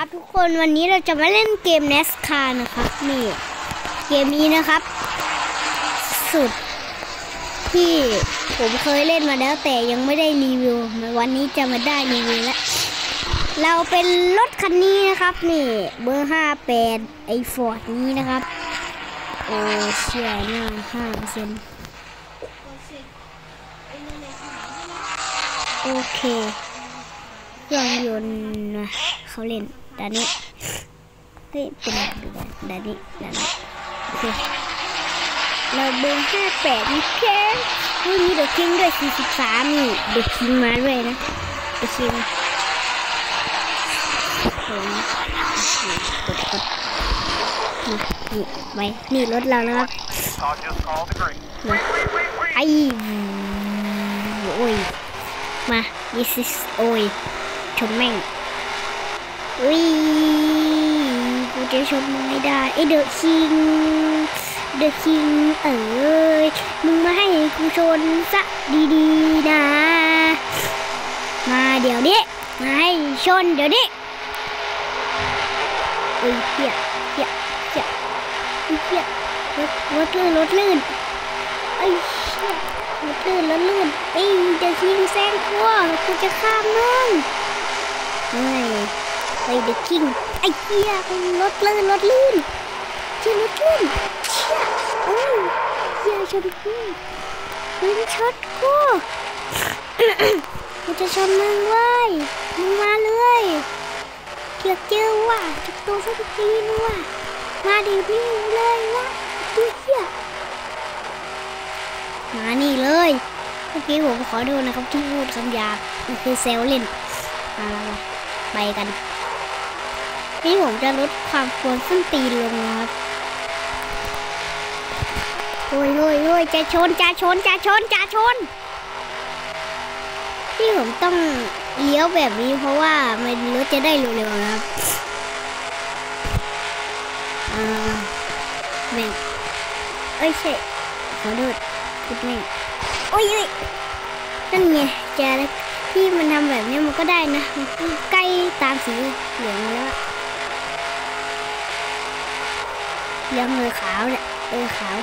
ครับทุกคนวันนี้เราจะมาเล่นเกม NASCAR นะครับนี่เกมนี้นะครับ สุดที่ผมเคยเล่นมาแล้วแต่ยังไม่ได้รีวิววันนี้จะมาได้รีวิวแล้วเราเป็นรถคันนี้นะครับนี่เบอร์ห้าแปดไอฟอร์ดนี้นะครับโอ้เชี่ยหน้าห้าเปอร์เซนโอเคเครื่องยนต์นะเขาเล่น ด่านนี้เฮ้ยเป็นดูกันด่านนี้ด่านนี้โอเคเราเบอร์ห้าแปดนี่แค่ไม่มีเดอะคิงด้วยสี่สิบสามนี่เดอะคิงมาด้วยนะเดอะคิงผมกดกดนี่ไปนี่รถเราแล้วครับไอ้โอ้ยมา this is โอ้ยชนแม่ง อุ้ยกูจะชนมึงไม่ได้ไอเดอะคิงเดอะคิงเอ้ยมึงมาให้กูชนซะดีๆนะ มาเดี๋ยวนี้มาให้ชนเดี๋ยวนี้เอ้ยเหี้ยเหี้ยเหี้ยเหี้ยรถรถลื่นรถลื่นไอ้ยเหี้ยรถลื่นรถลื่นไอ้ยเดอะคิงแซงกูกูจะข้ามมึงเฮ้ย เฮ้ยเด็กคิงไอ้เหี้ยรถลื่นรถลื่นเชี่ยรถลื่นเชี่ยโอ้ยเหี้ยชนกูมึงชนกูกูจะชนมึงเว้ยมึงมาเลยเกียกเจอว่ะจุดตัวสักทีนึงว่ะมาดิพี่เลยว่ะตัวเหี้ยมานี่เลยเมื่อกี้ผมขอโทษนะครับที่พูดคำหยาบมันคือเซลเล่นมาแล้วมาไปกัน นี่ผมจะลดความควรส้นตีนลงนะครับโอ้ยโอ้ยโอ้ยจะชนจะชนจะชนจะชนที่ผมต้องเลี้ยวแบบนี้เพราะว่ามันรถจะได้เร็วๆนะครับอ่าแม่งเอ้ยใช่ขอโทษพูดแม่งโอ้ยเอ้ยนั่นไงจะที่มันทำแบบนี้มันก็ได้นะมันใกล้ตามสีเหลืองแล้ว เหลืองเลยขาวเนี่ยเออขาว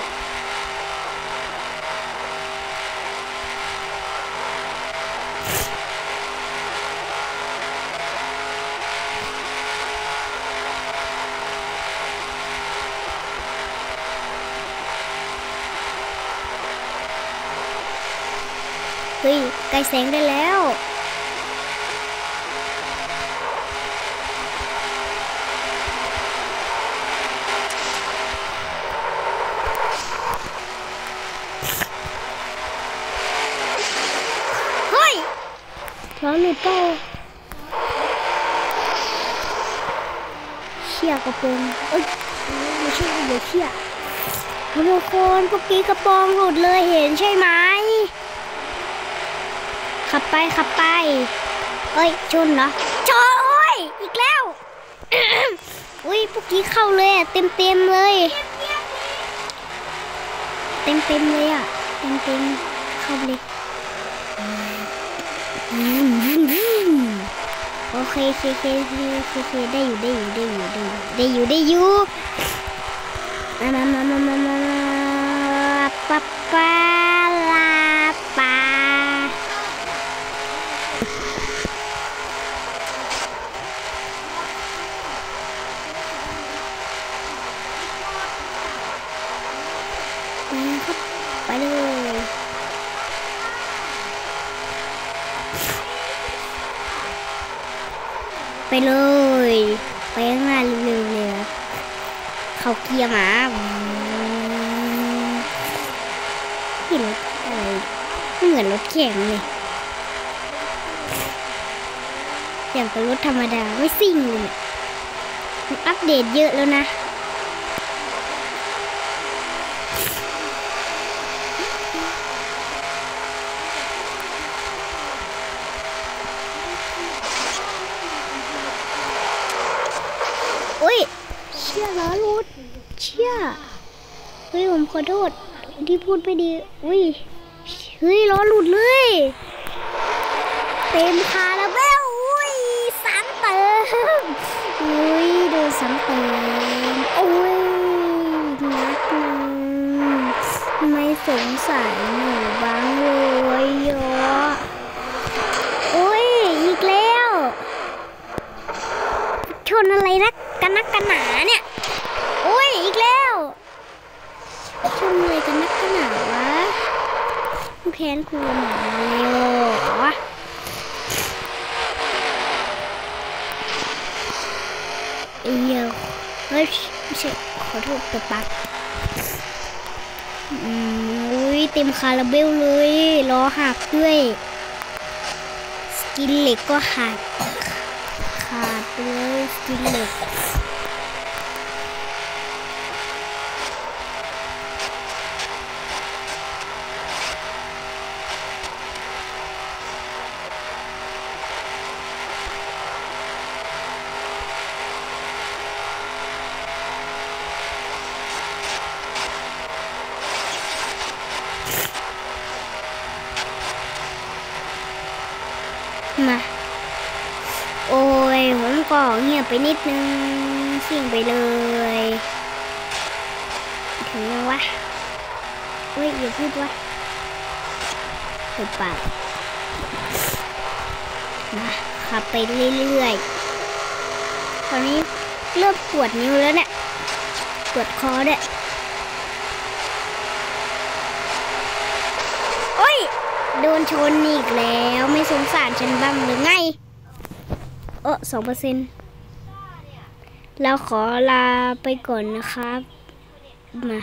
เฮ้ยใกล้แสงได้แล้ว เฮ้ย ล้อเปล่าเชี่ยกระโปรงเอ้ยไม่ใช่เดี๋ยวเชี่ยทุกคนเมื่อกี้กระโปรงหลุดเลยเห็นใช่ไหมขับไปขับไปเอ้ยชนเหรอชนโอ้ยอีกแล้วอุ้ยพวกกี้เข้าเลยอะเต็มเต็มเลยเต็มเต็มเลยอะเต็มเต็มเข้าไปเลย อืมอืมอืมโอเคเคเคเคเคเคได้อยู่ได้อยู่ได้อยู่ได้อยู่ได้อยู่ได้อยู่มามามามามามาปะปะลาปาไปครับไปเลย ไป เลย ไปข้างหน้าเร็วๆเลยเขาเกียร์หมาที่รถอะไรไม่เหมือนรถแข่งเลยอย่างกับรถธรรมดาไม่ซิ่งเลยเนี่ยมันอัปเดตเยอะแล้วนะ โอ้ย เชี่ ยล้อรุดเชี่ยเฮ้ยผมขอโทษที่พูดไม่ดีอุ้ยเฮ้ยล้อหลุดเลยเต็มคาราเบลอุ้ยสามเติมอุ้ยดูซ้ำเติมโอ้ยนักหนึงไม่สงสารหนูบ้างเลยยอุ้ยอีกแล้วชนอะไรนักกันนักกันหนาเนี่ยอุ้ยอีกแล้วชนอะไรกันนักกันหนาวะกู แค้นกูหนาเลยเหรอเอียวเฮ้ยไม่ใช่ขอโทษตัวปักอืมอุ้ยเต็มคาราเบลเลยล้อหักด้วย สกินเหล็กก็หักขาดเลยสกินเหล็ก มา โอ้ยผมก็เงียบไปนิดนึงสิ่งไปเลย ถึงยังวะเฮ้ยอย่าพูดวะเปิดปากมาขับไปเรื่อยๆ ตอนนี้เริ่มปวดนิ้วแล้วเนี่ย ปวดคอด้วยโอ้ย โดนชนอีกแล้วไม่สงสารฉันบ้างหรือไง เออสองเปอร์เซ็นต์เราขอลาไปก่อนนะครับ มา